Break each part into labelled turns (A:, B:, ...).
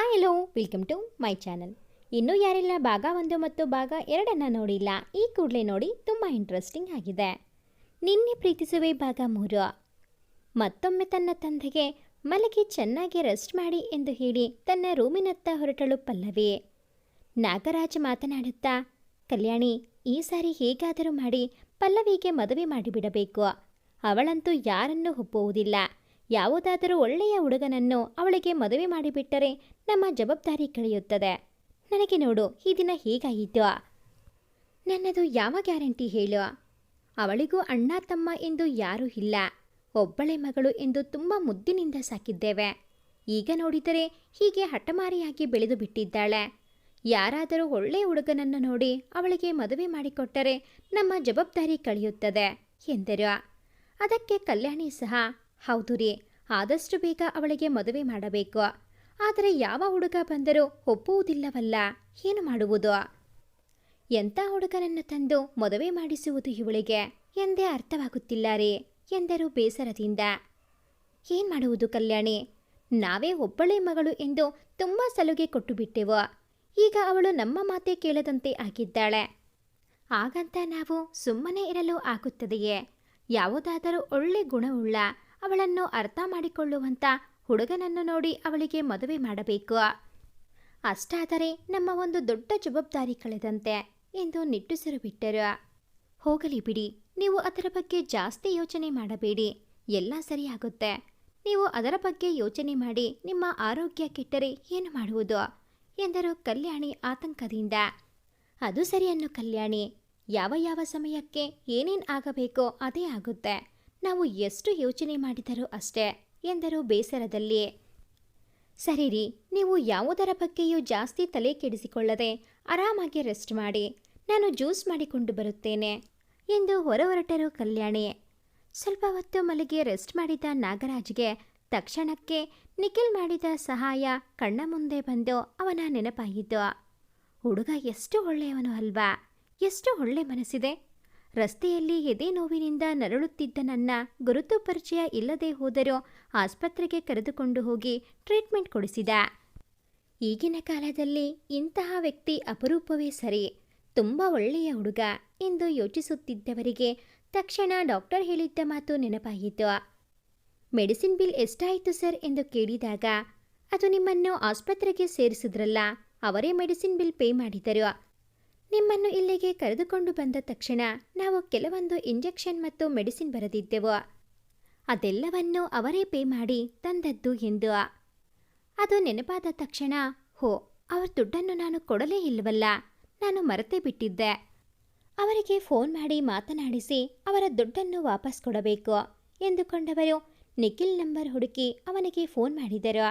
A: Hi hello welcome to my channel ಇನ್ನೂ ಯಾರೆಲ್ಲ, ಭಾಗ ಒಂದು ಮತ್ತು ಭಾಗ ಎರಡನ್ನು ನೋಡಿಲ್ಲ. ಈ ಕೂಡಲೇ ನೋಡಿ ತುಂಬ ಇಂಟ್ರೆಸ್ಟಿಂಗ್ ಆಗಿದೆ. ನಿನ್ನೆ ಪ್ರೀತಿಸುವೆ ಭಾಗ ಮೂರು. ಮತ್ತೊಮ್ಮೆ ತನ್ನ ತಂದೆಗೆ ಮಲಗಿ ಚೆನ್ನಾಗಿ ರೆಸ್ಟ್ ಮಾಡಿ ಎಂದು ಹೇಳಿ ತನ್ನ ರೂಮಿನತ್ತ ಹೊರಟಳು ಪಲ್ಲವಿ. ನಾಗರಾಜ್ ಮಾತನಾಡುತ್ತಾ, ಕಲ್ಯಾಣಿ, ಈ ಸಾರಿ ಹೇಗಾದರೂ ಮಾಡಿ ಪಲ್ಲವಿಗೆ ಮದುವೆ ಮಾಡಿಬಿಡಬೇಕು. ಅವಳಂತೂ ಯಾರನ್ನೂ ಒಪ್ಪುವುದಿಲ್ಲ. ಯಾವುದಾದರೂ ಒಳ್ಳೆಯ ಹುಡುಗನನ್ನು ಅವಳಿಗೆ ಮದುವೆ ಮಾಡಿಬಿಟ್ಟರೆ ನಮ್ಮ ಜವಾಬ್ದಾರಿ ಕಳೆಯುತ್ತದೆ. ನನಗೆ ನೋಡು, ಈ ದಿನ ಹೀಗಾಯಿತು. ನನ್ನದು ಯಾವ ಗ್ಯಾರಂಟಿ ಹೇಳು? ಅವಳಿಗೂ ಅಣ್ಣ, ತಮ್ಮ ಎಂದು ಯಾರೂ ಇಲ್ಲ. ಒಬ್ಬಳೆ ಮಗಳು ಎಂದು ತುಂಬ ಮುದ್ದಿನಿಂದ ಸಾಕಿದ್ದೇವೆ. ಈಗ ನೋಡಿದರೆ ಹೀಗೆ ಹಠಮಾರಿಯಾಗಿ ಬೆಳೆದು ಬಿಟ್ಟಿದ್ದಾಳೆ. ಯಾರಾದರೂ ಒಳ್ಳೆಯ ಹುಡುಗನನ್ನು ನೋಡಿ ಅವಳಿಗೆ ಮದುವೆ ಮಾಡಿಕೊಟ್ಟರೆ ನಮ್ಮ ಜವಾಬ್ದಾರಿ ಕಳೆಯುತ್ತದೆ ಎಂದರು. ಅದಕ್ಕೆ ಕಲ್ಯಾಣಿ ಸಹ, ಹೌದು ರೀ ಆದಷ್ಟು ಬೇಗ ಅವಳಿಗೆ ಮದುವೆ ಮಾಡಬೇಕು. ಆದರೆ ಯಾವ ಹುಡುಗ ಬಂದರೂ ಒಪ್ಪುವುದಿಲ್ಲವಲ್ಲ, ಏನು ಮಾಡುವುದು? ಎಂಥ ಹುಡುಗನನ್ನು ತಂದು ಮದುವೆ ಮಾಡಿಸುವುದು ಇವಳಿಗೆ? ಎಂದೇ ಅರ್ಥವಾಗುತ್ತಿಲ್ಲ ರೀ ಎಂದರು ಬೇಸರದಿಂದ. ಏನು ಮಾಡುವುದು ಕಲ್ಯಾಣಿ? ನಾವೇ ಒಬ್ಬಳೇ ಮಗಳು ಎಂದು ತುಂಬ ಸಲುಗೆ ಕೊಟ್ಟು ಬಿಟ್ಟೆವು ಈಗ ಅವಳು ನಮ್ಮ ಮಾತೆ ಕೇಳದಂತೆ ಆಗಿದ್ದಾಳೆ. ಹಾಗಂತ ನಾವು ಸುಮ್ಮನೆ ಇರಲು ಆಗುತ್ತದೆಯೇ? ಯಾವುದಾದರೂ ಒಳ್ಳೆ ಗುಣವುಳ್ಳ ಅವಳನ್ನು ಅರ್ಥ ಮಾಡಿಕೊಳ್ಳುವಂಥ ಹುಡುಗನನ್ನು ನೋಡಿ ಅವಳಿಗೆ ಮದುವೆ ಮಾಡಬೇಕು. ಅಷ್ಟಾದರೆ ನಮ್ಮ ಒಂದು ದೊಡ್ಡ ಜವಾಬ್ದಾರಿ ಕಳೆದಂತೆ ಎಂದು ನಿಟ್ಟುಸಿರು ಬಿಟ್ಟರು. ಹೋಗಲಿ ಬಿಡಿ, ನೀವು ಅದರ ಬಗ್ಗೆ ಜಾಸ್ತಿ ಯೋಚನೆ ಮಾಡಬೇಡಿ, ಎಲ್ಲ ಸರಿಯಾಗುತ್ತೆ. ನೀವು ಅದರ ಬಗ್ಗೆ ಯೋಚನೆ ಮಾಡಿ ನಿಮ್ಮ ಆರೋಗ್ಯ ಕೆಟ್ಟರೆ ಏನು ಮಾಡುವುದು? ಎಂದರು ಕಲ್ಯಾಣಿ ಆತಂಕದಿಂದ. ಅದು ಸರಿಯನ್ನು ಕಲ್ಯಾಣಿ, ಯಾವ ಯಾವ ಸಮಯಕ್ಕೆ ಏನೇನು ಆಗಬೇಕೋ ಅದೇ ಆಗುತ್ತೆ. ನಾವು ಎಷ್ಟು ಯೋಚನೆ ಮಾಡಿದರೂ ಅಷ್ಟೇ, ಎಂದರು ಬೇಸರದಲ್ಲಿ. ಸರಿ ರೀ, ನೀವು ಯಾವುದರ ಬಗ್ಗೆಯೂ ಜಾಸ್ತಿ ತಲೆ ಕೆಡಿಸಿಕೊಳ್ಳದೆ ಆರಾಮಾಗಿ ರೆಸ್ಟ್ ಮಾಡಿ, ನಾನು ಜ್ಯೂಸ್ ಮಾಡಿಕೊಂಡು ಬರುತ್ತೇನೆ, ಎಂದು ಹೊರ ಹೊರಟರು ಕಲ್ಯಾಣಿ. ಸ್ವಲ್ಪ ಹೊತ್ತು ಮಲಗಿ ರೆಸ್ಟ್ ಮಾಡಿದ ನಾಗರಾಜ್ಗೆ ತಕ್ಷಣಕ್ಕೆ ನಿಖಿಲ್ ಮಾಡಿದ ಸಹಾಯ ಕಣ್ಣ ಮುಂದೆ ಬಂದು ಅವನ ನೆನಪಾಯಿತು ಹುಡುಗ ಎಷ್ಟು ಒಳ್ಳೆಯವನು ಅಲ್ವಾ, ಎಷ್ಟು ಒಳ್ಳೆ ಮನಸ್ಸಿದೆ. ರಸ್ತೆಯಲ್ಲಿ ಎದೆ ನೋವಿನಿಂದ ನರಳುತ್ತಿದ್ದ ನನ್ನ ಗುರುತು ಪರಿಚಯ ಇಲ್ಲದೆ ಹೋದರೂ ಆಸ್ಪತ್ರೆಗೆ ಕರೆದುಕೊಂಡು ಹೋಗಿ ಟ್ರೀಟ್ಮೆಂಟ್ ಕೊಡಿಸಿದ. ಈಗಿನ ಕಾಲದಲ್ಲಿ ಇಂತಹ ವ್ಯಕ್ತಿ ಅಪರೂಪವೇ ಸರಿ. ತುಂಬ ಒಳ್ಳೆಯ ಹುಡುಗ ಎಂದು ಯೋಚಿಸುತ್ತಿದ್ದವರಿಗೆ ತಕ್ಷಣ ಡಾಕ್ಟರ್ ಹೇಳಿದ್ದ ಮಾತು ನೆನಪಾಯಿತು. ಮೆಡಿಸಿನ್ ಬಿಲ್ ಎಷ್ಟಾಯಿತು ಸರ್ ಎಂದು ಕೇಳಿದಾಗ, ಅದು ನಿಮ್ಮನ್ನು ಆಸ್ಪತ್ರೆಗೆ ಸೇರಿಸಿದ್ರಲ್ಲ, ಅವರೇ ಮೆಡಿಸಿನ್ ಬಿಲ್ ಪೇ ಮಾಡಿದರು. ನಿಮ್ಮನ್ನು ಇಲ್ಲಿಗೆ ಕರೆದುಕೊಂಡು ಬಂದ ತಕ್ಷಣ ನಾವು ಕೆಲವೊಂದು ಇಂಜೆಕ್ಷನ್ ಮತ್ತು ಮೆಡಿಸಿನ್ ಬರೆದಿದ್ದೆವು. ಅದೆಲ್ಲವನ್ನೂ ಅವರೇ ಪೇ ಮಾಡಿ ತಂದದ್ದು ಎಂದು. ಅದು ನೆನಪಾದ ತಕ್ಷಣ, ಹೋ, ಅವರ ದುಡ್ಡನ್ನು ನಾನು ಕೊಡಲೇ ಇಲ್ಲವಲ್ಲ, ನಾನು ಮರೆತೇ ಬಿಟ್ಟಿದ್ದೆ. ಅವರಿಗೆ ಫೋನ್ ಮಾಡಿ ಮಾತನಾಡಿಸಿ ಅವರ ದುಡ್ಡನ್ನು ವಾಪಸ್ ಕೊಡಬೇಕು ಎಂದುಕೊಂಡವರು ನಿಖಿಲ್ ನಂಬರ್ ಹುಡುಕಿ ಅವನಿಗೆ ಫೋನ್ ಮಾಡಿದರು.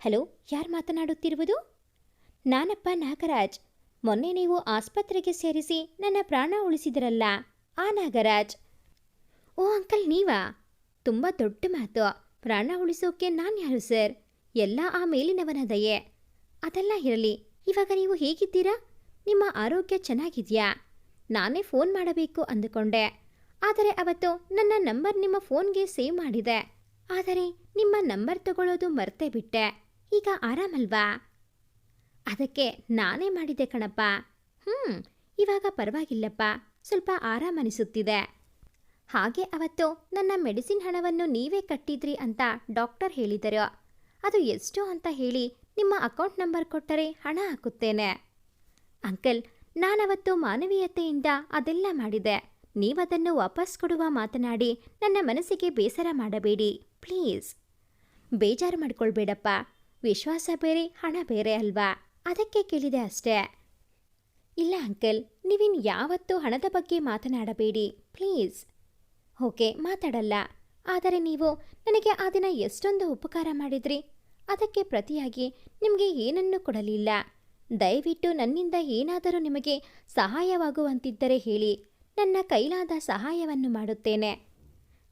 A: ಹಲೋ, ಯಾರು ಮಾತನಾಡುತ್ತಿರುವುದು? ನಾನಪ್ಪ ನಾಗರಾಜ್ ಮೊನ್ನೆ ನೀವು ಆಸ್ಪತ್ರೆಗೆ ಸೇರಿಸಿ ನನ್ನ ಪ್ರಾಣ ಉಳಿಸಿದಿರಲ್ಲ. ಆ ನಾಗರಾಜ್. ಓ ಅಂಕಲ್ ನೀವಾ? ತುಂಬ ದೊಡ್ಡ ಮಾತು. ಪ್ರಾಣ ಉಳಿಸೋಕೆ ನಾನು ಯಾರು ಸರ್? ಎಲ್ಲ ಆ ಮೇಲಿನವನ ದಯೆ. ಅದೆಲ್ಲ ಇರಲಿ. ಇವಾಗ ನೀವು ಹೇಗಿದ್ದೀರಾ? ನಿಮ್ಮ ಆರೋಗ್ಯ ಚೆನ್ನಾಗಿದೆಯಾ? ನಾನೇ ಫೋನ್ ಮಾಡಬೇಕು ಅಂದುಕೊಂಡೆ. ಆದರೆ ಅವತ್ತು ನನ್ನ ನಂಬರ್ ನಿಮ್ಮ ಫೋನ್ಗೆ ಸೇವ್ ಮಾಡಿದೆ. ಆದರೆ ನಿಮ್ಮ ನಂಬರ್ ತಗೊಳ್ಳೋದು ಮರ್ತೇ ಬಿಟ್ಟೆ. ಈಗ ಆರಾಮಲ್ವಾ? ಅದಕ್ಕೆ ನಾನೇ ಮಾಡಿದೆ ಕಣಪ್ಪ. ಹ್ಞೂ ಇವಾಗ ಪರವಾಗಿಲ್ಲಪ್ಪ. ಸ್ವಲ್ಪ ಆರಾಮನಿಸುತ್ತಿದೆ ಹಾಗೆ ಅವತ್ತು ನನ್ನ ಮೆಡಿಸಿನ್ ಹಣವನ್ನು ನೀವೇ ಕಟ್ಟಿದ್ರಿ ಅಂತ ಡಾಕ್ಟರ್ ಹೇಳಿದರು. ಅದು ಎಷ್ಟು ಅಂತ ಹೇಳಿ ನಿಮ್ಮ ಅಕೌಂಟ್ ನಂಬರ್ ಕೊಟ್ಟರೆ ಹಣ ಹಾಕುತ್ತೇನೆ. ಅಂಕಲ್, ನಾನವತ್ತು ಮಾನವೀಯತೆಯಿಂದ ಅದೆಲ್ಲ ಮಾಡಿದೆ. ನೀವದನ್ನು ವಾಪಸ್ ಕೊಡುವ ಮಾತನಾಡಿ ನನ್ನ ಮನಸ್ಸಿಗೆ ಬೇಸರ ಮಾಡಬೇಡಿ, ಪ್ಲೀಸ್. ಬೇಜಾರು ಮಾಡ್ಕೊಳ್ಬೇಡಪ್ಪ. ವಿಶ್ವಾಸ ಬೇರೆ, ಹಣ ಬೇರೆ ಅಲ್ವಾ? ಅದಕ್ಕೆ ಕೇಳಿದೆ ಅಷ್ಟೇ. ಇಲ್ಲ ಅಂಕಲ್, ನೀವಿನ್ ಯಾವತ್ತೂ ಹಣದ ಬಗ್ಗೆ ಮಾತನಾಡಬೇಡಿ, ಪ್ಲೀಸ್. ಓಕೆ, ಮಾತಾಡಲ್ಲ. ಆದರೆ ನೀವು ನನಗೆ ಆ ದಿನ ಎಷ್ಟೊಂದು ಉಪಕಾರ ಮಾಡಿದ್ರಿ? ಅದಕ್ಕೆ ಪ್ರತಿಯಾಗಿ ನಿಮಗೆ ಏನನ್ನೂ ಕೊಡಲಿಲ್ಲ. ದಯವಿಟ್ಟು ನನ್ನಿಂದ ಏನಾದರೂ ನಿಮಗೆ ಸಹಾಯವಾಗುವಂತಿದ್ದರೆ ಹೇಳಿ. ನನ್ನ ಕೈಲಾದ ಸಹಾಯವನ್ನು ಮಾಡುತ್ತೇನೆ.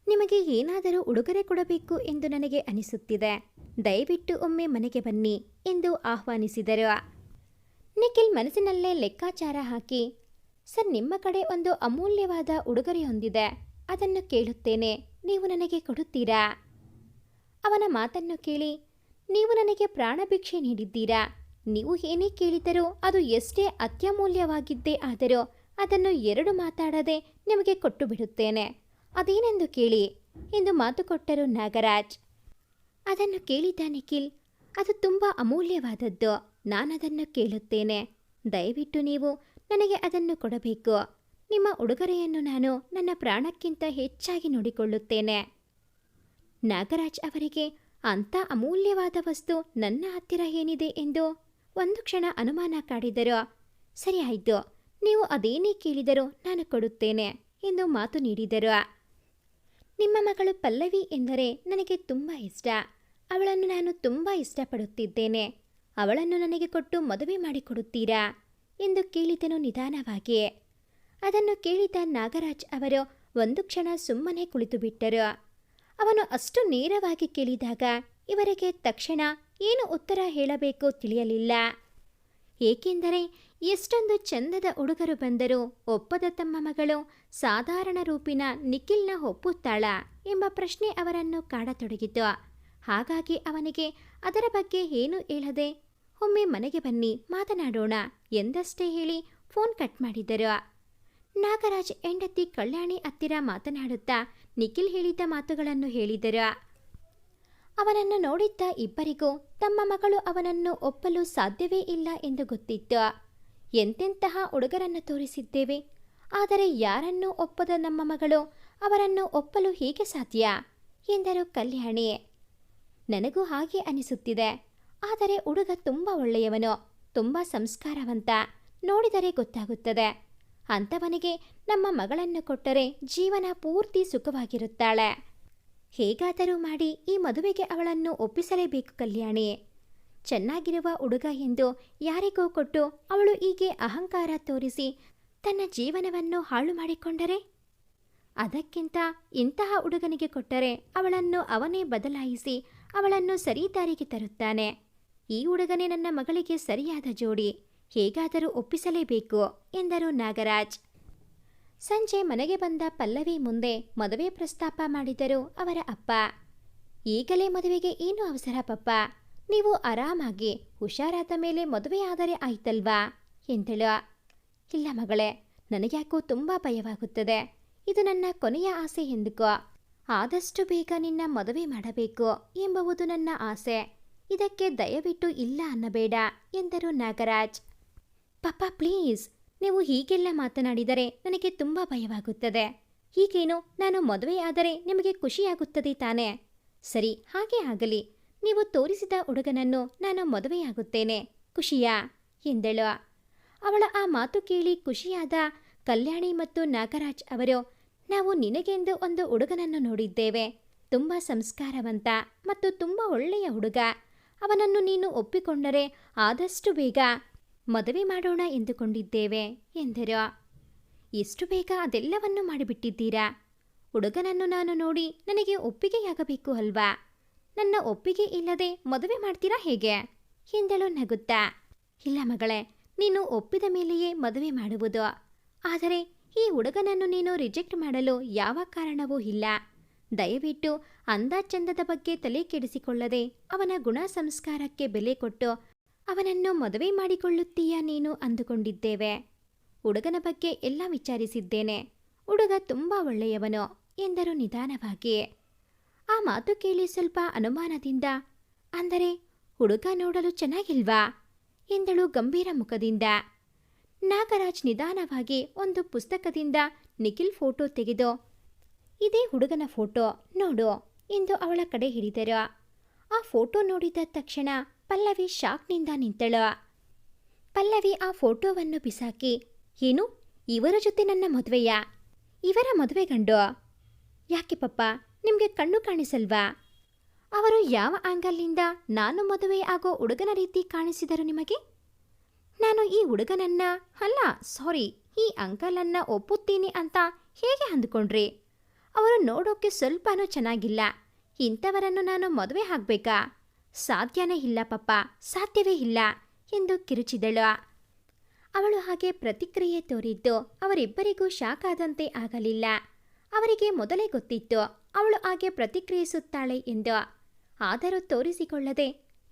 A: ನಿಮಗೆ ಏನಾದರೂ ಉಡುಗೊರೆ ಕೊಡಬೇಕು ಎಂದು ನನಗೆ ಅನಿಸುತ್ತಿದೆ. ದಯವಿಟ್ಟು ಒಮ್ಮೆ ಮನೆಗೆ ಬನ್ನಿ ಎಂದು ಆಹ್ವಾನಿಸಿದರು. ನಿಖಿಲ್ ಮನಸ್ಸಿನಲ್ಲೇ ಲೆಕ್ಕಾಚಾರ ಹಾಕಿ, ಸರ್, ನಿಮ್ಮ ಕಡೆ ಒಂದು ಅಮೂಲ್ಯವಾದ ಉಡುಗೊರೆ ಹೊಂದಿದೆ. ಅದನ್ನು ಕೇಳುತ್ತೇನೆ. ನೀವು ನನಗೆ ಕೊಡುತ್ತೀರಾ? ಅವನ ಮಾತನ್ನು ಕೇಳಿ, ನೀವು ನನಗೆ ಪ್ರಾಣಭಿಕ್ಷೆ ನೀಡಿದ್ದೀರಾ? ನೀವು ಏನೇ ಕೇಳಿದರೂ ಅದು ಎಷ್ಟೇ ಅತ್ಯಮೂಲ್ಯವಾಗಿದ್ದೇ ಆದರೂ ಅದನ್ನು ಎರಡು ಮಾತಾಡದೆ ನಿಮಗೆ ಕೊಟ್ಟು ಬಿಡುತ್ತೇನೆ. ಅದೇನೆಂದು ಕೇಳಿ? ಎಂದು ಮಾತು ಕೊಟ್ಟರು ನಾಗರಾಜ್. ಅದನ್ನು ಕೇಳಿದ್ದ ನಿಖಿಲ್, ಅದು ತುಂಬ ಅಮೂಲ್ಯವಾದದ್ದು. ನಾನದನ್ನು ಕೇಳುತ್ತೇನೆ. ದಯವಿಟ್ಟು ನೀವು ನನಗೆ ಅದನ್ನು ಕೊಡಬೇಕು. ನಿಮ್ಮ ಉಡುಗೊರೆಯನ್ನು ನಾನು ನನ್ನ ಪ್ರಾಣಕ್ಕಿಂತ ಹೆಚ್ಚಾಗಿ ನೋಡಿಕೊಳ್ಳುತ್ತೇನೆ. ನಾಗರಾಜ್ ಅವರಿಗೆ ಅಂಥ ಅಮೂಲ್ಯವಾದ ವಸ್ತು ನನ್ನ ಹತ್ತಿರ ಏನಿದೆ ಎಂದು ಒಂದು ಕ್ಷಣ ಅನುಮಾನ ಕಾಡಿದರು. ಸರಿ ಆಯಿತು, ನೀವು ಅದೇನೇ ಕೇಳಿದರೂ ನಾನು ಕೊಡುತ್ತೇನೆ ಎಂದು ಮಾತು ನೀಡಿದರು. ನಿಮ್ಮ ಮಗಳು ಪಲ್ಲವಿ ಎಂದರೆ ನನಗೆ ತುಂಬ ಇಷ್ಟ. ಅವಳನ್ನು ನಾನು ತುಂಬ ಇಷ್ಟಪಡುತ್ತಿದ್ದೇನೆ. ಅವಳನ್ನು ನನಗೆ ಕೊಟ್ಟು ಮದುವೆ ಮಾಡಿಕೊಡುತ್ತೀರಾ? ಎಂದು ಕೇಳಿದನು ನಿಧಾನವಾಗಿ ಅದನ್ನು ಕೇಳಿದ ನಾಗರಾಜ್ ಅವರು ಒಂದು ಕ್ಷಣ ಸುಮ್ಮನೆ ಕುಳಿತು ಬಿಟ್ಟರು ಅವನು ಅಷ್ಟು ನೇರವಾಗಿ ಕೇಳಿದಾಗ ಇವರಿಗೆ ತಕ್ಷಣ ಏನು ಉತ್ತರ ಹೇಳಬೇಕು ತಿಳಿಯಲಿಲ್ಲ. ಏಕೆಂದರೆ ಎಷ್ಟೊಂದು ಚಂದದ ಹುಡುಗರು ಬಂದರೂ. ಒಪ್ಪದ ತಮ್ಮ ಮಗಳು ಸಾಧಾರಣ ರೂಪಿನ ನಿಖಿಲ್ನ ಒಪ್ಪುತ್ತಾಳ ಎಂಬ ಪ್ರಶ್ನೆ ಅವರನ್ನು ಕಾಡತೊಡಗಿತು. ಹಾಗಾಗಿ ಅವನಿಗೆ ಅದರ ಬಗ್ಗೆ ಏನೂ ಹೇಳದೆ, ಒಮ್ಮೆ ಮನೆಗೆ ಬನ್ನಿ, ಮಾತನಾಡೋಣ ಎಂದಷ್ಟೇ ಹೇಳಿ ಫೋನ್ ಕಟ್ ಮಾಡಿದ್ದರು ನಾಗರಾಜ್ ಹೆಂಡತಿ ಕಲ್ಯಾಣಿ ಹತ್ತಿರ ಮಾತನಾಡುತ್ತಾ ನಿಖಿಲ್ ಹೇಳಿದ ಮಾತುಗಳನ್ನು ಹೇಳಿದರು. ಅವನನ್ನು ನೋಡಿದ್ದ ಇಬ್ಬರಿಗೂ ತಮ್ಮ ಮಗಳು ಅವನನ್ನು ಒಪ್ಪಲು ಸಾಧ್ಯವೇ ಇಲ್ಲ ಎಂದು ಗೊತ್ತಿತ್ತು. ಎಂತೆಂತಹ ಹುಡುಗರನ್ನು ತೋರಿಸಿದ್ದೇವೆ? ಆದರೆ ಯಾರನ್ನೂ ಒಪ್ಪದ ನಮ್ಮ ಮಗಳು? ಅವರನ್ನು ಒಪ್ಪಲು ಹೇಗೆ ಸಾಧ್ಯ? ಎಂದರು ಕಲ್ಯಾಣಿ ನನಗೂ ಹಾಗೆ ಅನಿಸುತ್ತಿದೆ. ಆದರೆ ಹುಡುಗ ತುಂಬ ಒಳ್ಳೆಯವನು, ತುಂಬ ಸಂಸ್ಕಾರವಂತ, ನೋಡಿದರೆ ಗೊತ್ತಾಗುತ್ತದೆ. ಅಂಥವನಿಗೆ ನಮ್ಮ ಮಗಳನ್ನು ಕೊಟ್ಟರೆ ಜೀವನ ಪೂರ್ತಿ ಸುಖವಾಗಿರುತ್ತಾಳೆ. ಹೇಗಾದರೂ ಮಾಡಿ ಈ ಮದುವೆಗೆ ಅವಳನ್ನು ಒಪ್ಪಿಸಲೇಬೇಕು ಕಲ್ಯಾಣಿ ಚೆನ್ನಾಗಿರುವ ಹುಡುಗ ಎಂದು ಯಾರಿಗೋ ಕೊಟ್ಟು ಅವಳು ಹೀಗೆ ಅಹಂಕಾರ ತೋರಿಸಿ ತನ್ನ ಜೀವನವನ್ನು ಹಾಳು ಮಾಡಿಕೊಂಡರೆ? ಅದಕ್ಕಿಂತ ಇಂತಹ ಹುಡುಗನಿಗೆ ಕೊಟ್ಟರೆ ಅವಳನ್ನು ಅವನೇ ಬದಲಾಯಿಸಿ ಅವಳನ್ನು ಸರಿದಾರಿಗೆ ತರುತ್ತಾನೆ. ಈ ಹುಡುಗನೇ ನನ್ನ ಮಗಳಿಗೆ ಸರಿಯಾದ ಜೋಡಿ, ಹೇಗಾದರೂ ಒಪ್ಪಿಸಲೇಬೇಕು ಎಂದರು ನಾಗರಾಜ್. ಸಂಜೆ ಮನೆಗೆ ಬಂದ ಪಲ್ಲವಿ ಮುಂದೆ ಮದುವೆ ಪ್ರಸ್ತಾಪ ಮಾಡಿದರು ಅವರ ಅಪ್ಪ. ಈಗಲೇ ಮದುವೆಗೆ ಏನು ಅವಸರ ಪಪ್ಪ? ನೀವು ಆರಾಮಾಗಿ ಹುಷಾರಾದ ಮೇಲೆ ಮದುವೆಯಾದರೆ ಆಯ್ತಲ್ವಾ? ಎಂದಳು. ಇಲ್ಲ ಮಗಳೇ, ನನಗ್ಯಾಕೋ ತುಂಬ ಭಯವಾಗುತ್ತದೆ. ಇದು ನನ್ನ ಕೊನೆಯ ಆಸೆ ಎಂದುಕೋ. ಆದಷ್ಟು ಬೇಗ ನಿನ್ನ ಮದುವೆ ಮಾಡಬೇಕು ಎಂಬುವುದು ನನ್ನ ಆಸೆ. ಇದಕ್ಕೆ ದಯವಿಟ್ಟು ಇಲ್ಲ ಅನ್ನಬೇಡ, ಎಂದರು ನಾಗರಾಜ್. ಪಪ್ಪ ಪ್ಲೀಸ್, ನೀವು ಹೀಗೆಲ್ಲ ಮಾತನಾಡಿದರೆ ನನಗೆ ತುಂಬ ಭಯವಾಗುತ್ತದೆ. ಹೀಗೇನು, ನಾನು ಮದುವೆಯಾದರೆ ನಿಮಗೆ ಖುಷಿಯಾಗುತ್ತದೆ ತಾನೆ? ಸರಿ, ಹಾಗೆ ಆಗಲಿ. ನೀವು ತೋರಿಸಿದ ಹುಡುಗನನ್ನು ನಾನು ಮದುವೆಯಾಗುತ್ತೇನೆ, ಖುಷಿಯಾ, ಎಂದಳು. ಅವಳ ಆ ಮಾತು ಕೇಳಿ ಖುಷಿಯಾದ ಕಲ್ಯಾಣಿ ಮತ್ತು ನಾಗರಾಜ್ ಅವರು, ನಾವು ನಿನಗೆಂದು ಒಂದು ಹುಡುಗನನ್ನು ನೋಡಿದ್ದೇವೆ, ತುಂಬ ಸಂಸ್ಕಾರವಂತ ಮತ್ತು ತುಂಬ ಒಳ್ಳೆಯ ಹುಡುಗ, ಅವನನ್ನು ನೀನು ಒಪ್ಪಿಕೊಂಡರೆ ಆದಷ್ಟು ಬೇಗ ಮದುವೆ ಮಾಡೋಣ ಎಂದುಕೊಂಡಿದ್ದೇವೆ, ಎಂದರು. ಎಷ್ಟು ಬೇಗ ಅದೆಲ್ಲವನ್ನು ಮಾಡಿಬಿಟ್ಟಿದ್ದೀರಾ? ಹುಡುಗನನ್ನು ನಾನು ನೋಡಿ ನನಗೆ ಒಪ್ಪಿಗೆಯಾಗಬೇಕು ಅಲ್ವಾ? ನನ್ನ ಒಪ್ಪಿಗೆ ಇಲ್ಲದೆ ಮದುವೆ ಮಾಡ್ತೀರಾ ಹೇಗೆ? ಎಂದಳು ನಗುತ್ತಾ. ಇಲ್ಲ ಮಗಳೇ, ನೀನು ಒಪ್ಪಿದ ಮೇಲೆಯೇ ಮದುವೆ ಮಾಡುವುದು. ಆದರೆ ಈ ಹುಡುಗನನ್ನು ನೀನು ರಿಜೆಕ್ಟ್ ಮಾಡಲು ಯಾವ ಕಾರಣವೂ ಇಲ್ಲ. ದಯವಿಟ್ಟು ಅಂದಾಚಂದದ ಬಗ್ಗೆ ತಲೆ ಕೆಡಿಸಿಕೊಳ್ಳದೆ ಅವನ ಗುಣ ಸಂಸ್ಕಾರಕ್ಕೆ ಬೆಲೆ ಕೊಟ್ಟು ಅವನನ್ನು ಮದುವೆ ಮಾಡಿಕೊಳ್ಳುತ್ತೀಯಾ ನೀನು ಅಂದುಕೊಂಡಿದ್ದೇವೆ. ಹುಡುಗನ ಬಗ್ಗೆ ಎಲ್ಲ ವಿಚಾರಿಸಿದ್ದೇನೆ. ಹುಡುಗ ತುಂಬಾ ಒಳ್ಳೆಯವನು, ಎಂದರು ನಿಧಾನವಾಗಿ. ಆ ಮಾತು ಕೇಳಿ ಸ್ವಲ್ಪ ಅನುಮಾನದಿಂದ, ಅಂದರೆ ಹುಡುಗ ನೋಡಲು ಚೆನ್ನಾಗಿಲ್ವಾ? ಎಂದಳು ಗಂಭೀರ ಮುಖದಿಂದ. ನಾಗರಾಜ್ ನಿಧಾನವಾಗಿ ಒಂದು ಪುಸ್ತಕದಿಂದ ನಿಖಿಲ್ ಫೋಟೋ ತೆಗೆದು, ಇದೇ ಹುಡುಗನ ಫೋಟೋ, ನೋಡು, ಎಂದು ಅವಳ ಕಡೆ ಹಿಡಿದರು. ಆ ಫೋಟೋ ನೋಡಿದ ತಕ್ಷಣ ಪಲ್ಲವಿ ಶಾಕ್ನಿಂದ ನಿಂತಳು. ಪಲ್ಲವಿ ಆ ಫೋಟೋವನ್ನು ಬಿಸಾಕಿ, ಏನು? ಇವರ ಜೊತೆ ನನ್ನ ಮದುವೆಯಾ? ಇವರ ಮದುವೆ ಗಂಡು? ಯಾಕೆ ಪಪ್ಪ? ನಿಮಗೆ ಕಣ್ಣು ಕಾಣಿಸಲ್ವಾ? ಅವರು ಯಾವ ಆಂಗಲ್ನಿಂದ ನಾನು ಮದುವೆ ಆಗೋ ಹುಡುಗನ ರೀತಿ ಕಾಣಿಸಿದರು ನಿಮಗೆ? ನಾನು ಈ ಹುಡುಗನನ್ನ, ಅಲ್ಲ, ಸಾರಿ, ಈ ಅಂಕಲನ್ನ ಒಪ್ಪುತ್ತೀನಿ ಅಂತ ಹೇಗೆ ಅಂದುಕೊಂಡ್ರಿ? ಅವರು ನೋಡೋಕೆ ಸ್ವಲ್ಪನೂ ಚೆನ್ನಾಗಿಲ್ಲ. ಇಂಥವರನ್ನು ನಾನು ಮದುವೆ ಆಗಬೇಕಾ? ಸಾಧ್ಯನೇ ಇಲ್ಲ ಪಪ್ಪ, ಸಾಧ್ಯವೇ ಇಲ್ಲ ಎಂದು ಕಿರುಚಿದಳು. ಅವಳು ಹಾಗೆ ಪ್ರತಿಕ್ರಿಯೆ ತೋರಿದ್ದು ಅವರಿಬ್ಬರಿಗೂ ಶಾಕ್ ಆಗಲಿಲ್ಲ. ಅವರಿಗೆ ಮೊದಲೇ ಗೊತ್ತಿತ್ತು ಅವಳು ಹಾಗೆ ಪ್ರತಿಕ್ರಿಯಿಸುತ್ತಾಳೆ ಎಂದು ಆದರೂ ತೋರಿಸಿಕೊಳ್ಳದೆ,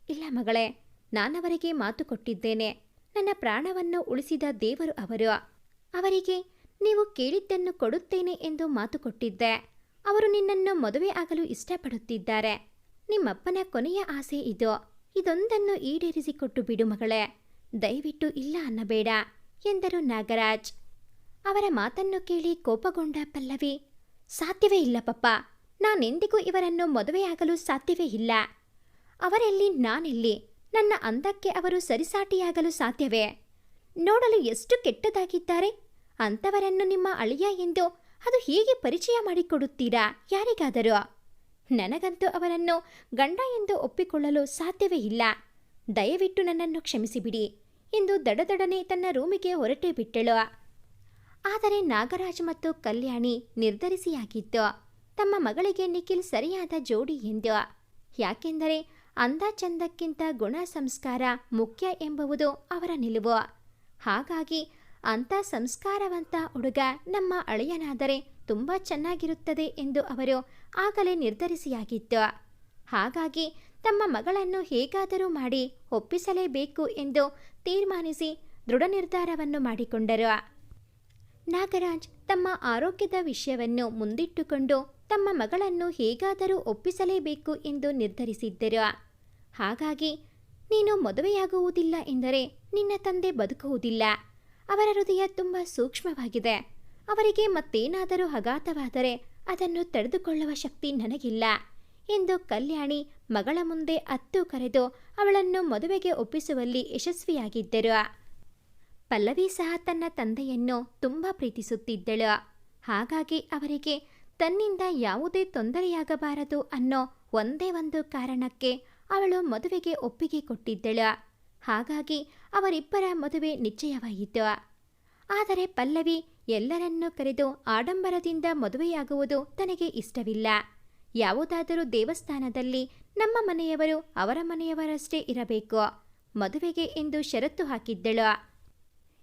A: ಇಲ್ಲ ಮಗಳೇ, ನಾನವರಿಗೆ ಮಾತು ಕೊಟ್ಟಿದ್ದೇನೆ. ನನ್ನ ಪ್ರಾಣವನ್ನು ಉಳಿಸಿದ ದೇವರು ಅವರು. ಅವರಿಗೆ ನೀವು ಕೇಳಿದ್ದನ್ನು ಕೊಡುತ್ತೇನೆ ಎಂದು ಮಾತು ಕೊಟ್ಟಿದ್ದೆ. ಅವರು ನಿನ್ನನ್ನು ಮದುವೆ ಆಗಲು ಇಷ್ಟಪಡುತ್ತಿದ್ದಾರೆ. ನಿಮ್ಮಪ್ಪನ ಕೊನೆಯ ಆಸೆ ಇದು. ಇದೊಂದನ್ನು ಈಡೇರಿಸಿಕೊಟ್ಟು ಬಿಡು ಮಗಳೇ. ದಯವಿಟ್ಟು ಇಲ್ಲ ಅನ್ನಬೇಡ ಎಂದರು ನಾಗರಾಜ್. ಅವರ ಮಾತನ್ನು ಕೇಳಿ ಕೋಪಗೊಂಡ ಪಲ್ಲವಿ ಸಾಧ್ಯವೇ ಇಲ್ಲ, ಪಪ್ಪ. ನಾನೆಂದಿಗೂ ಇವರನ್ನು ಮದುವೆಯಾಗಲು ಸಾಧ್ಯವೇ ಇಲ್ಲ. ಅವರೆಲ್ಲಿ, ನಾನೆಲ್ಲಿ? ನನ್ನ ಅಂದಕ್ಕೆ ಅವರು ಸರಿಸಾಟಿಯಾಗಲು ಸಾಧ್ಯವೇ? ನೋಡಲು ಎಷ್ಟು ಕೆಟ್ಟದಾಗಿದ್ದಾರೆ? ಅಂಥವರನ್ನು ನಿಮ್ಮ ಅಳಿಯ ಎಂದು ಅದು ಹೇಗೆ ಪರಿಚಯ ಮಾಡಿಕೊಡುತ್ತೀರಾ? ಯಾರಿಗಾದರೂ? ನನಗಂತೂ ಅವರನ್ನು ಗಂಡ ಎಂದು ಒಪ್ಪಿಕೊಳ್ಳಲು ಸಾಧ್ಯವೇ ಇಲ್ಲ. ದಯವಿಟ್ಟು ನನ್ನನ್ನು ಕ್ಷಮಿಸಿಬಿಡಿ. ಎಂದು ದಡದಡನೆ ತನ್ನ ರೂಮಿಗೆ ಹೊರಟೇ ಬಿಟ್ಟಳು. ಆದರೆ ನಾಗರಾಜ್ ಮತ್ತು ಕಲ್ಯಾಣಿ ನಿರ್ಧರಿಸಿಯಾಗಿತ್ತು ತಮ್ಮ ಮಗಳಿಗೆ ನಿಖಿಲ್ ಸರಿಯಾದ ಜೋಡಿ ಎಂದು. ಯಾಕೆಂದರೆ ಅಂದ ಚಂದಕ್ಕಿಂತ ಗುಣ ಸಂಸ್ಕಾರ ಮುಖ್ಯ ಎಂಬುವುದು ಅವರ ನಿಲುವು. ಹಾಗಾಗಿ ಅಂಥ ಸಂಸ್ಕಾರವಂತ ಹುಡುಗ ನಮ್ಮ ಅಳಿಯನಾದರೆ ತುಂಬ ಚೆನ್ನಾಗಿರುತ್ತದೆ ಎಂದು ಅವರು ಆಗಲೇ ನಿರ್ಧರಿಸಿಯಾಗಿತ್ತು ಹಾಗಾಗಿ ತಮ್ಮ ಮಗಳನ್ನು ಹೇಗಾದರೂ ಮಾಡಿ ಒಪ್ಪಿಸಲೇಬೇಕು ಎಂದು ತೀರ್ಮಾನಿಸಿ ದೃಢ ನಿರ್ಧಾರವನ್ನು ಮಾಡಿಕೊಂಡರು. ನಾಗರಾಜ್ ತಮ್ಮ ಆರೋಗ್ಯದ ವಿಷಯವನ್ನು ಮುಂದಿಟ್ಟುಕೊಂಡು ತಮ್ಮ ಮಗಳನ್ನು ಹೇಗಾದರೂ ಒಪ್ಪಿಸಲೇಬೇಕು ಎಂದು ನಿರ್ಧರಿಸಿದ್ದರು. ಹಾಗಾಗಿ, ನೀನು ಮದುವೆಯಾಗುವುದಿಲ್ಲ ಎಂದರೆ ನಿನ್ನ ತಂದೆ ಬದುಕುವುದಿಲ್ಲ. ಅವರ ಹೃದಯ ತುಂಬ ಸೂಕ್ಷ್ಮವಾಗಿದೆ. ಅವರಿಗೆ ಮತ್ತೇನಾದರೂ ಅಘಾತವಾದರೆ ಅದನ್ನು ತಡೆದುಕೊಳ್ಳುವ ಶಕ್ತಿ ನನಗಿಲ್ಲ ಎಂದು ಕಲ್ಯಾಣಿ ಮಗಳ ಮುಂದೆ ಅತ್ತು ಕರೆದು ಅವಳನ್ನು ಮದುವೆಗೆ ಒಪ್ಪಿಸುವಲ್ಲಿ ಯಶಸ್ವಿಯಾಗಿದ್ದರು. ಪಲ್ಲವಿ ಸಹ ತನ್ನ ತಂದೆಯನ್ನು ತುಂಬ ಪ್ರೀತಿಸುತ್ತಿದ್ದಳು. ಹಾಗಾಗಿ ಅವರಿಗೆ ತನ್ನಿಂದ ಯಾವುದೇ ತೊಂದರೆಯಾಗಬಾರದು ಅನ್ನೋ ಒಂದೇ ಒಂದು ಕಾರಣಕ್ಕೆ ಅವಳು ಮದುವೆಗೆ ಒಪ್ಪಿಗೆ ಕೊಟ್ಟಿದ್ದಳು. ಹಾಗಾಗಿ ಅವರಿಬ್ಬರ ಮದುವೆ ನಿಶ್ಚಯವಾಯಿತು. ಆದರೆ ಪಲ್ಲವಿ ಎಲ್ಲರನ್ನೂ ಕರೆದು ಆಡಂಬರದಿಂದ ಮದುವೆಯಾಗುವುದು ತನಗೆ ಇಷ್ಟವಿಲ್ಲ. ಯಾವುದಾದರೂ ದೇವಸ್ಥಾನದಲ್ಲಿ ನಮ್ಮ ಮನೆಯವರು ಅವರ ಮನೆಯವರಷ್ಟೇ ಇರಬೇಕು. ಮದುವೆಗೆ ಎಂದು ಷರತ್ತು ಹಾಕಿದ್ದಳು.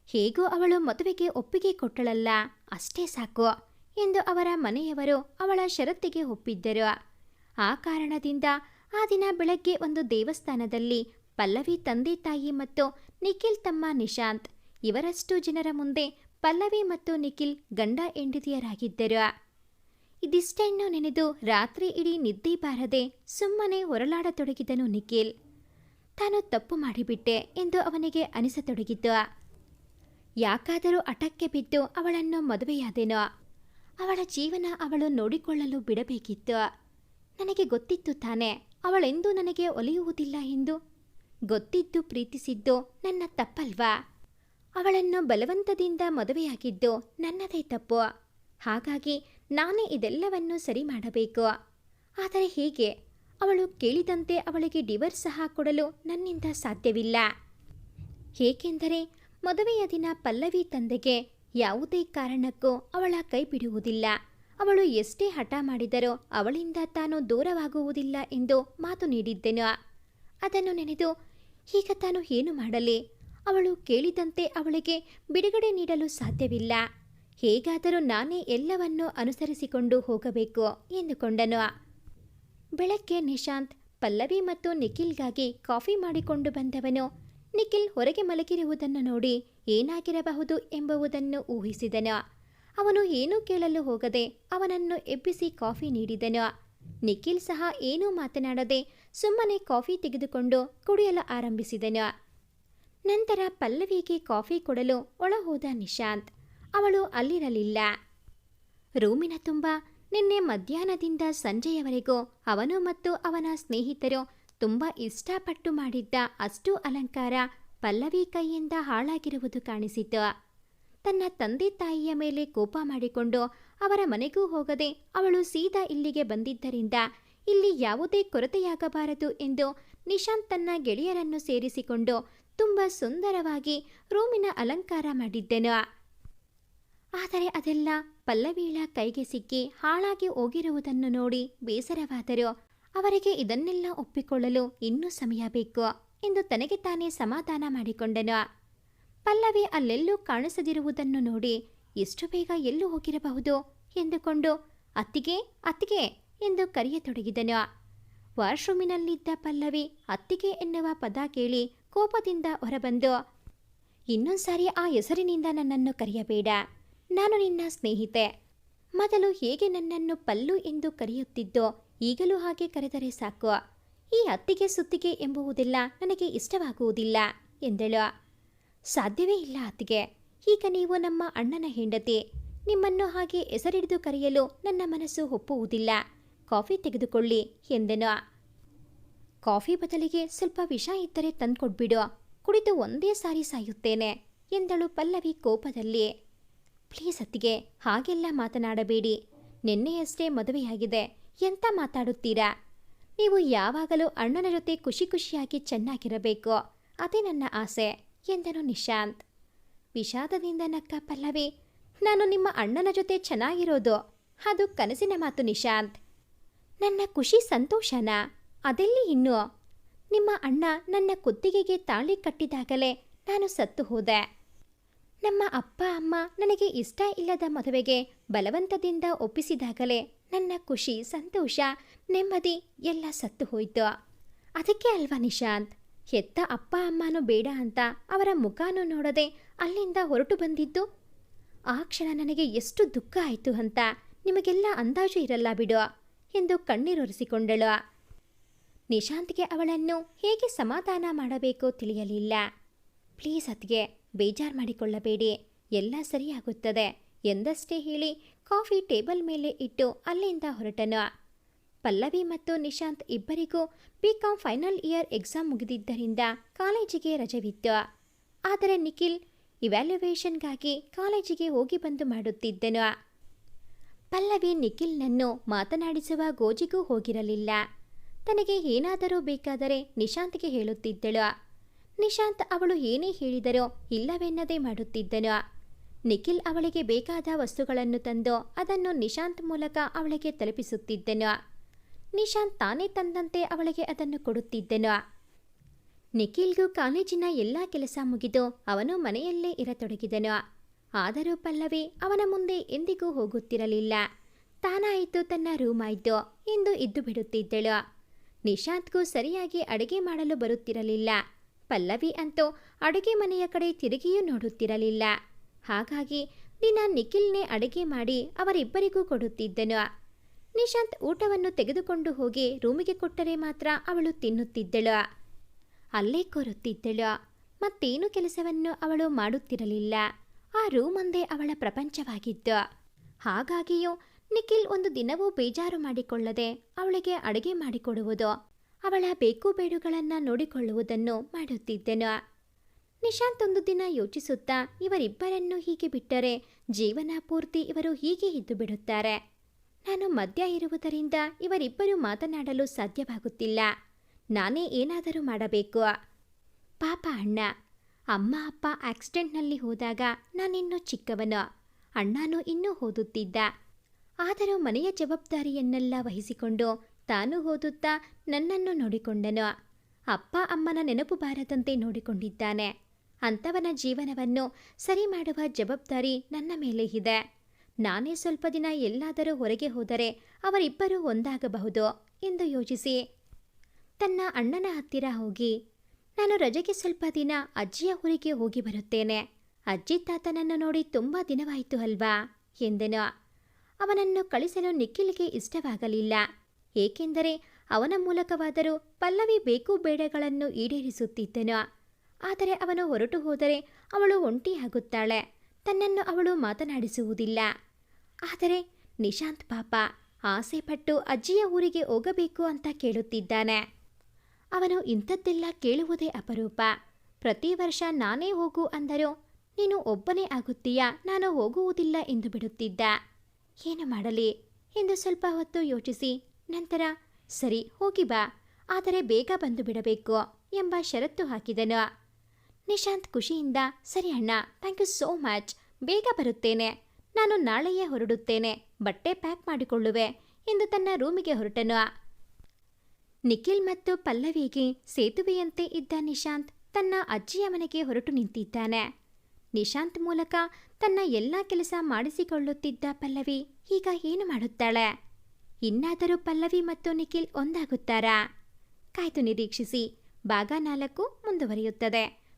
A: ಹೇಗೂ ಅವಳು ಮದುವೆಗೆ ಒಪ್ಪಿಗೆ ಕೊಟ್ಟಳಲ್ಲ, ಅಷ್ಟೇ ಸಾಕು ಎಂದು ಅವರ ಮನೆಯವರು ಅವಳ ಷರತ್ತಿಗೆ ಒಪ್ಪಿದ್ದರು. ಆ ಕಾರಣದಿಂದ ಆ ದಿನ ಬೆಳಗ್ಗೆ ಒಂದು ದೇವಸ್ಥಾನದಲ್ಲಿ ಪಲ್ಲವಿ ತಂದೆ ತಾಯಿ ಮತ್ತು ನಿಖಿಲ್ ತಮ್ಮ ನಿಶಾಂತ್ ಇವರಷ್ಟು ಜನರ ಮುಂದೆ ಪಲ್ಲವಿ ಮತ್ತು ನಿಖಿಲ್ ಗಂಡ ಹೆಂಡತಿಯರಾಗಿದ್ದರು. ಇದಿಷ್ಟನ್ನು ನೆನೆದು ರಾತ್ರಿ ಇಡೀ ನಿದ್ದೆ ಬಾರದೆ ಸುಮ್ಮನೆ ಹೊರಲಾಡತೊಡಗಿದನು ನಿಖಿಲ್. ತಾನು ತಪ್ಪು ಮಾಡಿಬಿಟ್ಟೆ ಎಂದು ಅವನಿಗೆ ಅನಿಸತೊಡಗಿತು. ಯಾಕಾದರೂ ಅಟಕ್ಕೆ ಬಿದ್ದು ಅವಳನ್ನು ಮದುವೆಯಾದೆನೋ. ಅವಳ ಜೀವನ ಅವಳು ನೋಡಿಕೊಳ್ಳಲು ಬಿಡಬೇಕಿತ್ತು. ನನಗೆ ಗೊತ್ತಿತ್ತು ತಾನೆ, ಅವಳೆಂದೂ ನನಗೆ ಒಲಿಯುವುದಿಲ್ಲ ಎಂದು. ಗೊತ್ತಿದ್ದು ಪ್ರೀತಿಸಿದ್ದು ನನ್ನ ತಪ್ಪಲ್ವಾ? ಅವಳನ್ನು ಬಲವಂತದಿಂದ ಮದುವೆಯಾಗಿದ್ದು ನನ್ನದೇ ತಪ್ಪು. ಹಾಗಾಗಿ ನಾನೇ ಇದೆಲ್ಲವನ್ನು ಸರಿ ಮಾಡಬೇಕು. ಆದರೆ ಹೇಗೆ? ಅವಳು ಕೇಳಿದಂತೆ ಅವಳಿಗೆ ಡಿವರ್ಸ್ ಸಹ ಕೊಡಲು ನನ್ನಿಂದ ಸಾಧ್ಯವಿಲ್ಲ. ಏಕೆಂದರೆ ಮದುವೆಯ ದಿನ ಪಲ್ಲವಿ ತಂದೆಗೆ ಯಾವುದೇ ಕಾರಣಕ್ಕೂ ಅವಳ ಕೈ ಬಿಡುವುದಿಲ್ಲ. ಅವಳು ಎಷ್ಟೇ ಹಠ ಮಾಡಿದರೂ ಅವಳಿಂದ ತಾನು ದೂರವಾಗುವುದಿಲ್ಲ ಎಂದು ಮಾತು ನೀಡಿದ್ದೆನು. ಅದನ್ನು ನೆನೆದು, ಈಗ ತಾನು ಏನು ಮಾಡಲಿ? ಅವಳು ಕೇಳಿದಂತೆ ಅವಳಿಗೆ ಬಿಡುಗಡೆ ನೀಡಲು ಸಾಧ್ಯವಿಲ್ಲ. ಹೇಗಾದರೂ ನಾನೇ ಎಲ್ಲವನ್ನೂ ಅನುಸರಿಸಿಕೊಂಡು ಹೋಗಬೇಕು, ಎಂದುಕೊಂಡನು. ಬೆಳಗ್ಗೆ ನಿಶಾಂತ್ ಪಲ್ಲವಿ ಮತ್ತು ನಿಖಿಲ್ಗಾಗಿ ಕಾಫಿ ಮಾಡಿಕೊಂಡು ಬಂದವನು. ನಿಖಿಲ್ ಹೊರಗೆ ಮಲಗಿರುವುದನ್ನು ನೋಡಿ ಏನಾಗಿರಬಹುದು ಎಂಬುದನ್ನು ಊಹಿಸಿದನು. ಅವನು ಏನೂ ಕೇಳಲು ಹೋಗದೆ ಅವನನ್ನು ಎಬ್ಬಿಸಿ ಕಾಫಿ ನೀಡಿದನು. ನಿಖಿಲ್ ಸಹ ಏನೂ ಮಾತನಾಡದೆ ಸುಮ್ಮನೆ ಕಾಫಿ ತೆಗೆದುಕೊಂಡು ಕುಡಿಯಲು ಆರಂಭಿಸಿದನು. ನಂತರ ಪಲ್ಲವಿಗೆ ಕಾಫಿ ಕೊಡಲು ಒಳಹೋದ ನಿಶಾಂತ್. ಅವಳು ಅಲ್ಲಿರಲಿಲ್ಲ. ರೂಮಿನ ತುಂಬ ನಿನ್ನೆ ಮಧ್ಯಾಹ್ನದಿಂದ ಸಂಜೆಯವರೆಗೂ ಅವನು ಮತ್ತು ಅವನ ಸ್ನೇಹಿತರು ತುಂಬ ಇಷ್ಟಪಟ್ಟು ಮಾಡಿದ್ದ ಅಷ್ಟು ಅಲಂಕಾರ ಪಲ್ಲವಿ ಕೈಯಿಂದ ಹಾಳಾಗಿರುವುದು ಕಾಣಿಸಿತು. ತನ್ನ ತಂದೆ ತಾಯಿಯ ಮೇಲೆ ಕೋಪ ಮಾಡಿಕೊಂಡು ಅವರ ಮನೆಗೂ ಹೋಗದೆ ಅವಳು ಸೀದಾ ಇಲ್ಲಿಗೆ ಬಂದಿದ್ದರಿಂದ ಇಲ್ಲಿ ಯಾವುದೇ ಕೊರತೆಯಾಗಬಾರದು ಎಂದು ನಿಶಾಂತ್ ತನ್ನ ಗೆಳೆಯರನ್ನು ಸೇರಿಸಿಕೊಂಡು ತುಂಬ ಸುಂದರವಾಗಿ ರೂಮಿನ ಅಲಂಕಾರ ಮಾಡಿದ್ದೆನು. ಆದರೆ ಅದೆಲ್ಲ ಪಲ್ಲವೀಳ ಕೈಗೆ ಸಿಕ್ಕಿ ಹಾಳಾಗಿ ಹೋಗಿರುವುದನ್ನು ನೋಡಿ ಬೇಸರವಾದರು. ಅವರಿಗೆ ಇದನ್ನೆಲ್ಲ ಒಪ್ಪಿಕೊಳ್ಳಲು ಇನ್ನೂ ಸಮಯ ಬೇಕು ಎಂದು ತನಗೆ ತಾನೇ ಸಮಾಧಾನ ಮಾಡಿಕೊಂಡನು. ಪಲ್ಲವಿ ಅಲ್ಲೆಲ್ಲೂ ಕಾಣಿಸದಿರುವುದನ್ನು ನೋಡಿ ಎಷ್ಟು ಬೇಗ ಎಲ್ಲೂ ಹೋಗಿರಬಹುದು ಎಂದುಕೊಂಡು, ಅತ್ತಿಗೆ ಅತ್ತಿಗೆ, ಎಂದು ಕರೆಯತೊಡಗಿದನು. ವಾಶ್ರೂಮಿನಲ್ಲಿದ್ದ ಪಲ್ಲವಿ ಅತ್ತಿಗೆ ಎನ್ನುವ ಪದ ಕೇಳಿ ಕೋಪದಿಂದ ಹೊರಬಂದು, ಇನ್ನೊಂದ್ಸಾರಿ ಆ ಹೆಸರಿನಿಂದ ನನ್ನನ್ನು ಕರೆಯಬೇಡ. ನಾನು ನಿನ್ನ ಸ್ನೇಹಿತೆ. ಮೊದಲು ಹೇಗೆ ನನ್ನನ್ನು ಪಲ್ಲು ಎಂದು ಕರೆಯುತ್ತಿದ್ದೋ ಈಗಲೂ ಹಾಗೆ ಕರೆದರೆ ಸಾಕು ಈ ಅತ್ತಿಗೆ ಸುತ್ತಿಗೆ ಎಂಬುವುದೆಲ್ಲ, ನನಗೆ ಇಷ್ಟವಾಗುವುದಿಲ್ಲ, ಎಂದಳು. ಸಾಧ್ಯವೇ ಇಲ್ಲ ಅತ್ತಿಗೆ. ಈಗ ನೀವು ನಮ್ಮ ಅಣ್ಣನ ಹೆಂಡತಿ. ನಿಮ್ಮನ್ನು ಹಾಗೆ ಹೆಸರಿಡಿದು ಕರೆಯಲು ನನ್ನ ಮನಸ್ಸು ಒಪ್ಪುವುದಿಲ್ಲ. ಕಾಫಿ ತೆಗೆದುಕೊಳ್ಳಿ, ಎಂದನು. ಕಾಫಿ ಬದಲಿಗೆ ಸ್ವಲ್ಪ ವಿಷ ಇದ್ದರೆ ತಂದ್ಕೊಡ್ಬಿಡು. ಕುಡಿದು ಒಂದೇ ಸಾರಿ ಸಾಯುತ್ತೇನೆ, ಎಂದಳು ಪಲ್ಲವಿ ಕೋಪದಲ್ಲಿ. ಪ್ಲೀಸ್ ಅತ್ತಿಗೆ, ಹಾಗೆಲ್ಲ ಮಾತನಾಡಬೇಡಿ. ನಿನ್ನೆಯಷ್ಟೇ ಮದುವೆಯಾಗಿದೆ. ಎಂತ ಮಾತಾಡುತ್ತೀರಾ? ನೀವು ಯಾವಾಗಲೂ ಅಣ್ಣನ ಜೊತೆ ಖುಷಿ ಖುಷಿಯಾಗಿ ಚೆನ್ನಾಗಿರಬೇಕು. ಅದೇ ನನ್ನ ಆಸೆ, ಎಂದನು ನಿಶಾಂತ್. ವಿಷಾದದಿಂದ ನಕ್ಕ ಪಲ್ಲವಿ, ನಾನು ನಿಮ್ಮ ಅಣ್ಣನ ಜೊತೆ ಚೆನ್ನಾಗಿರೋದು. ಅದು ಕನಸಿನ ಮಾತು ನಿಶಾಂತ್. ನನ್ನ ಖುಷಿ ಸಂತೋಷನ? ಅದೆಲ್ಲಿ ಇನ್ನು? ನಿಮ್ಮ ಅಣ್ಣ ನನ್ನ ಕುತ್ತಿಗೆಗೆ ತಾಳಿ ಕಟ್ಟಿದಾಗಲೇ ನಾನು ಸತ್ತು ಹೋದೆ. ನಮ್ಮ ಅಪ್ಪ, ಅಮ್ಮ ನನಗೆ ಇಷ್ಟ ಇಲ್ಲದ ಮದುವೆಗೆ ಬಲವಂತದಿಂದ ಒಪ್ಪಿಸಿದಾಗಲೇ ನನ್ನ ಖುಷಿ, ಸಂತೋಷ, ನೆಮ್ಮದಿ ಎಲ್ಲ ಸತ್ತು ಹೋಯ್ತು. ಅದಕ್ಕೆ ಅಲ್ವಾ ನಿಶಾಂತ್? ಹೆತ್ತ ಅಪ್ಪ ಅಮ್ಮನೂ ಬೇಡ ಅಂತ ಅವರ ಮುಖನೂ ನೋಡದೆ ಅಲ್ಲಿಂದ ಹೊರಟು ಬಂದಿದ್ದು? ಆ ಕ್ಷಣ ನನಗೆ ಎಷ್ಟು ದುಃಖ ಆಯಿತು ಅಂತ ನಿಮಗೆಲ್ಲ ಅಂದಾಜು ಇರಲ್ಲ ಬಿಡು ಎಂದು ಕಣ್ಣೀರೊರೆಸಿಕೊಂಡಳು. ನಿಶಾಂತ್ಗೆ ಅವಳನ್ನು ಹೇಗೆ ಸಮಾಧಾನ ಮಾಡಬೇಕೋ ತಿಳಿಯಲಿಲ್ಲ. ಪ್ಲೀಸ್ ಅತ್ಗೆ ಬೇಜಾರು ಮಾಡಿಕೊಳ್ಳಬೇಡಿ. ಎಲ್ಲ ಸರಿಯಾಗುತ್ತದೆ ಎಂದಷ್ಟೇ ಹೇಳಿ ಕಾಫಿ ಟೇಬಲ್ ಮೇಲೆ ಇಟ್ಟು ಅಲ್ಲಿಂದ ಹೊರಟನು. ಪಲ್ಲವಿ ಮತ್ತು ನಿಶಾಂತ್ ಇಬ್ಬರಿಗೂ B com final year exam ಮುಗಿದಿದ್ದರಿಂದ ಕಾಲೇಜಿಗೆ ರಜವಿತ್ತು. ಆದರೆ ನಿಖಿಲ್ ಇವ್ಯಾಲ್ಯುವೇಷನ್ಗಾಗಿ ಕಾಲೇಜಿಗೆ ಹೋಗಿ ಬಂದು ಮಾಡುತ್ತಿದ್ದನು. ಪಲ್ಲವಿ ನಿಖಿಲ್ನನ್ನು ಮಾತನಾಡಿಸುವ ಗೋಜಿಗೂ ಹೋಗಿರಲಿಲ್ಲ. ತನಗೆ ಏನಾದರೂ ಬೇಕಾದರೆ ನಿಶಾಂತ್ಗೆ ಹೇಳುತ್ತಿದ್ದಳು. ನಿಶಾಂತ್ ಅವಳು ಏನೇ ಹೇಳಿದರೋ ಇಲ್ಲವೆನ್ನದೇ ಮಾಡುತ್ತಿದ್ದನು. ನಿಖಿಲ್ ಅವಳಿಗೆ ಬೇಕಾದ ವಸ್ತುಗಳನ್ನು ತಂದು ಅದನ್ನು ನಿಶಾಂತ್ ಮೂಲಕ ಅವಳಿಗೆ ತಲುಪಿಸುತ್ತಿದ್ದನು. ನಿಶಾಂತ್ ತಾನೇ ತಂದಂತೆ ಅವಳಿಗೆ ಅದನ್ನು ಕೊಡುತ್ತಿದ್ದನು. ನಿಖಿಲ್ಗೂ ಕಾಲೇಜಿನ ಎಲ್ಲ ಕೆಲಸ ಮುಗಿದು ಅವನು ಮನೆಯಲ್ಲೇ ಇರತೊಡಗಿದನು. ಆದರೂ ಪಲ್ಲವಿ ಅವನ ಮುಂದೆ ಎಂದಿಗೂ ಹೋಗುತ್ತಿರಲಿಲ್ಲ. ತಾನಾಯಿತು ತನ್ನ ರೂಮ್ ಆಯಿತು ಎಂದು ಇದ್ದು ಬಿಡುತ್ತಿದ್ದಳು. ನಿಶಾಂತ್ಗೂ ಸರಿಯಾಗಿ ಅಡುಗೆ ಮಾಡಲು ಬರುತ್ತಿರಲಿಲ್ಲ. ಪಲ್ಲವಿ ಅಂತೂ ಅಡುಗೆ ಮನೆಯ ಕಡೆ ತಿರುಗಿಯೂ ನೋಡುತ್ತಿರಲಿಲ್ಲ. ಹಾಗಾಗಿ ದಿನ ನಿಖಿಲ್ನೇ ಅಡುಗೆ ಮಾಡಿ ಅವರಿಬ್ಬರಿಗೂ ಕೊಡುತ್ತಿದ್ದನು. ನಿಶಾಂತ್ ಊಟವನ್ನು ತೆಗೆದುಕೊಂಡು ಹೋಗಿ ರೂಮಿಗೆ ಕೊಟ್ಟರೆ ಮಾತ್ರ ಅವಳು ತಿನ್ನುತ್ತಿದ್ದಳು. ಅಲ್ಲೇ ಕೊರುತ್ತಿದ್ದಳು. ಮತ್ತೇನು ಕೆಲಸವನ್ನು ಅವಳು ಮಾಡುತ್ತಿರಲಿಲ್ಲ. ಆ ರೂಮೊಂದೇ ಅವಳ ಪ್ರಪಂಚವಾಗಿತ್ತು. ಹಾಗಾಗಿಯೂ ನಿಖಿಲ್ ಒಂದು ದಿನವೂ ಬೇಜಾರು ಮಾಡಿಕೊಳ್ಳದೆ ಅವಳಿಗೆ ಅಡುಗೆ ಮಾಡಿಕೊಡುವುದು, ಅವಳ ಬೇಕು ಬೇಡುಗಳನ್ನು ನೋಡಿಕೊಳ್ಳುವುದನ್ನು ಮಾಡುತ್ತಿದ್ದನು. ನಿಶಾಂತ್ ಒಂದು ದಿನ ಯೋಚಿಸುತ್ತಾ ಇವರಿಬ್ಬರನ್ನು ಹೀಗೆ ಬಿಟ್ಟರೆ ಜೀವನ ಪೂರ್ತಿ ಇವರು ಹೀಗೆ ಇದ್ದು ಬಿಡುತ್ತಾರೆ. ನಾನು ಮದ್ಯ ಇರುವುದರಿಂದ ಇವರಿಬ್ಬರು ಮಾತನಾಡಲು ಸಾಧ್ಯವಾಗುತ್ತಿಲ್ಲ. ನಾನೇ ಏನಾದರೂ ಮಾಡಬೇಕು? ಪಾಪ ಅಣ್ಣ, ಅಮ್ಮ, ಅಪ್ಪ ಆಕ್ಸಿಡೆಂಟ್ನಲ್ಲಿ ಹೋದಾಗ ನಾನಿನ್ನೂ ಚಿಕ್ಕವನು. ಅಣ್ಣನೂ ಇನ್ನೂ ಓದುತ್ತಿದ್ದ. ಆದರೂ ಮನೆಯ ಜವಾಬ್ದಾರಿಯನ್ನೆಲ್ಲ ವಹಿಸಿಕೊಂಡು ತಾನು ಓದುತ್ತಾ ನನ್ನನ್ನು ನೋಡಿಕೊಂಡನು. ಅಪ್ಪ, ಅಮ್ಮನ ನೆನಪು ಬಾರದಂತೆ ನೋಡಿಕೊಂಡಿದ್ದಾನೆ. ಅಂಥವನ ಜೀವನವನ್ನು ಸರಿ ಮಾಡುವ ಜವಾಬ್ದಾರಿ ನನ್ನ ಮೇಲೆ ಇದೆ. ನಾನೇ ಸ್ವಲ್ಪ ದಿನ ಎಲ್ಲಾದರೂ ಹೊರಗೆ ಹೋದರೆ ಅವರಿಬ್ಬರೂ ಒಂದಾಗಬಹುದು ಎಂದು ಯೋಚಿಸಿ. ತನ್ನ ಅಣ್ಣನ ಹತ್ತಿರ ಹೋಗಿ, ನಾನು ರಜೆಗೆ ಸ್ವಲ್ಪ ದಿನ ಅಜ್ಜಿಯ ಊರಿಗೆ ಹೋಗಿ ಬರುತ್ತೇನೆ. ಅಜ್ಜಿ ತಾತನನ್ನು ನೋಡಿ ತುಂಬ ದಿನವಾಯಿತು ಅಲ್ವಾ? ಎಂದನು. ಅವನನ್ನು ಕಳಿಸಲು ನಿಖಿಲ್ಗೆ ಇಷ್ಟವಾಗಲಿಲ್ಲ. ಏಕೆಂದರೆ ಅವನ ಮೂಲಕವಾದರೂ ಪಲ್ಲವಿ ಬೇಕು ಬೇಡಗಳನ್ನು ಈಡೇರಿಸುತ್ತಿದ್ದನು. ಆದರೆ ಅವನು ಹೊರಟು ಹೋದರೆ ಅವಳು ಒಂಟಿಯಾಗುತ್ತಾಳೆ. ತನ್ನನ್ನು ಅವಳು ಮಾತನಾಡಿಸುವುದಿಲ್ಲ. ಆದರೆ ನಿಶಾಂತ್ ಪಾಪ ಆಸೆಪಟ್ಟು ಅಜ್ಜಿಯ ಊರಿಗೆ ಹೋಗಬೇಕು ಅಂತ ಕೇಳುತ್ತಿದ್ದಾನೆ. ಅವನು ಇಂಥದ್ದೆಲ್ಲ ಕೇಳುವುದೇ ಅಪರೂಪ. ಪ್ರತಿ ವರ್ಷ ನಾನೇ ಹೋಗು ಅಂದರೂ ನೀನು ಒಬ್ಬನೇ ಆಗುತ್ತೀಯಾ, ನಾನು ಹೋಗುವುದಿಲ್ಲ ಎಂದು ಬಿಡುತ್ತಿದ್ದ. ಏನು ಮಾಡಲಿ? ಎಂದು ಸ್ವಲ್ಪ ಹೊತ್ತು ಯೋಚಿಸಿ ನಂತರ ಸರಿ ಹೋಗಿ ಬಾ, ಆದರೆ ಬೇಗ ಬಂದು ಬಿಡಬೇಕು ಎಂಬ ಷರತ್ತು ಹಾಕಿದನು. ನಿಶಾಂತ್ ಖುಷಿಯಿಂದ, ಸರಿ ಅಣ್ಣ ಥ್ಯಾಂಕ್ ಯು ಸೋ ಮಚ್ ಬೇಗ ಬರುತ್ತೇನೆ. ನಾನು ನಾಳೆಯೇ ಹೊರಡುತ್ತೇನೆ. ಬಟ್ಟೆ ಪ್ಯಾಕ್ ಮಾಡಿಕೊಳ್ಳುವೆ ಎಂದು ತನ್ನ ರೂಮಿಗೆ ಹೊರಟನು. ನಿಖಿಲ್ ಮತ್ತು ಪಲ್ಲವಿಗೆ ಸೇತುವೆಯಂತೆ ಇದ್ದ ನಿಶಾಂತ್ ತನ್ನ ಅಜ್ಜಿಯ ಮನೆಗೆ ಹೊರಟು ನಿಂತಿದ್ದಾನೆ. ನಿಶಾಂತ್ ಮೂಲಕ ತನ್ನ ಎಲ್ಲ ಕೆಲಸ ಮಾಡಿಸಿಕೊಳ್ಳುತ್ತಿದ್ದ ಪಲ್ಲವಿ ಈಗ ಏನು ಮಾಡುತ್ತಾಳೆ? ಇನ್ನಾದರೂ ಪಲ್ಲವಿ ಮತ್ತು ನಿಖಿಲ್ ಒಂದಾಗುತ್ತಾರಾ? ಕಾಯ್ದು ನಿರೀಕ್ಷಿಸಿ. ಭಾಗ ನಾಲ್ಕು ಮುಂದುವರಿಯುತ್ತದೆ.